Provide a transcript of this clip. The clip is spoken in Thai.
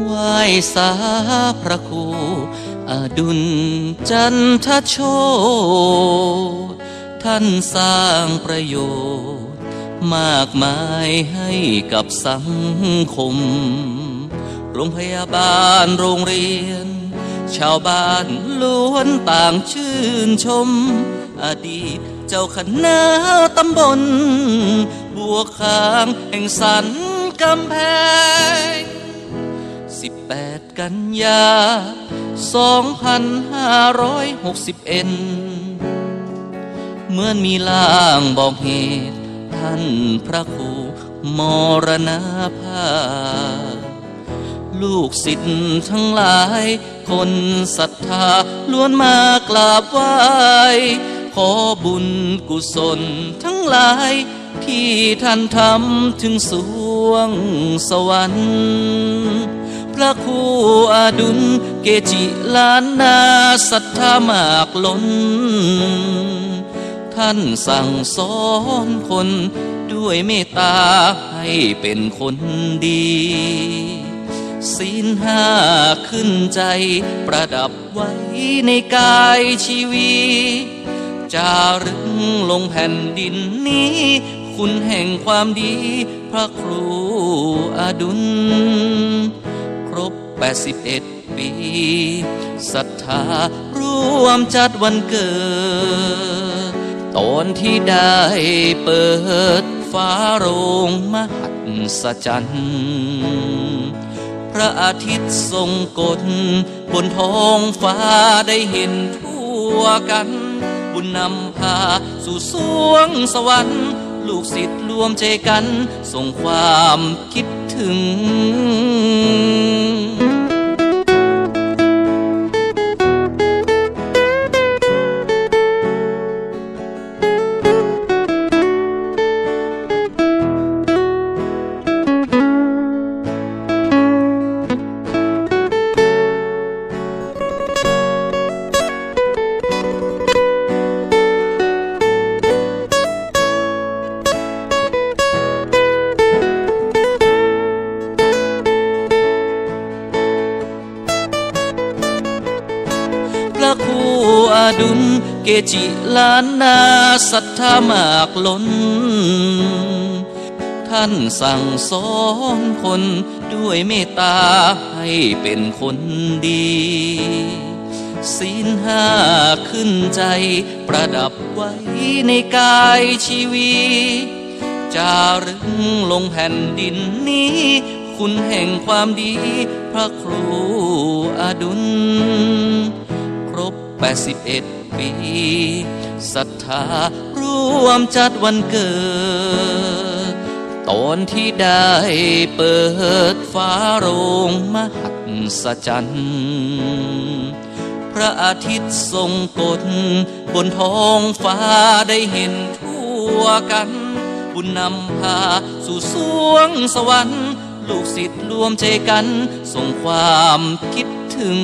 ไหวสาพระครูอดุลจันทโชตท่านสร้างประโยชน์ มากมายให้กับสังคม โรงพยาบาลโรงเรียน ชาวบ้านล้วนต่างชื่นชม อดีตเจ้าคณะตำบลบัวขางแห่งสันกำแพง 18 กันยา 2561 เหมือนมีลางบอกเหตุ ท่านพระครูมรณภาพลูกศิษย์ทั้งหลาย คนศรัทธาล้วนมากราบไหว้ขอบุญกุศลทั้งหลาย ที่ท่านทำถึงสวงสวรรค์ ระครูอดุลเกจิล้านนาศรัทธามากล้น ท่านสั่งสอนคนด้วยเมตตาให้เป็นคนดี ศีลห้าขึ้นใจประดับไว้ในกายชีวีจารึกลงแผ่นดินนี้ คุณแห่งความดีพระครูอดุล 81 ปี ศรัทธาร่วมจัดวันเกิด ตอนที่ได้เปิดฟ้าโรงมหัศจรรย์พระอาทิตย์ทรงกลบนท้องฟ้าได้เห็นทั่วกัน บุญนำพาสู่สวงสวรรค์ลูกศิษย์รวมใจกัน ส่งความคิดถึง ดุลเกจิล้านนาศรัทธามากล้น ท่านสั่งสอนคนด้วยเมตตาให้เป็นคนดีศีลห้าขึ้นใจประดับไว้ในกายชีวีจารึกลงแผ่นดินนี้ คุณแห่งความดีพระครูอดุล 81 ปี ศรัทธาร่วมจัดวันเกิด ตอนที่ได้เปิดฟ้าโรงมหัศจรรย์พระอาทิตย์ทรงกลบนท้องฟ้าได้เห็นทั่วกัน บุญนำพาสู่สวงสวรรค์ลูกศิษย์รวมใจกัน ส่งความคิดถึง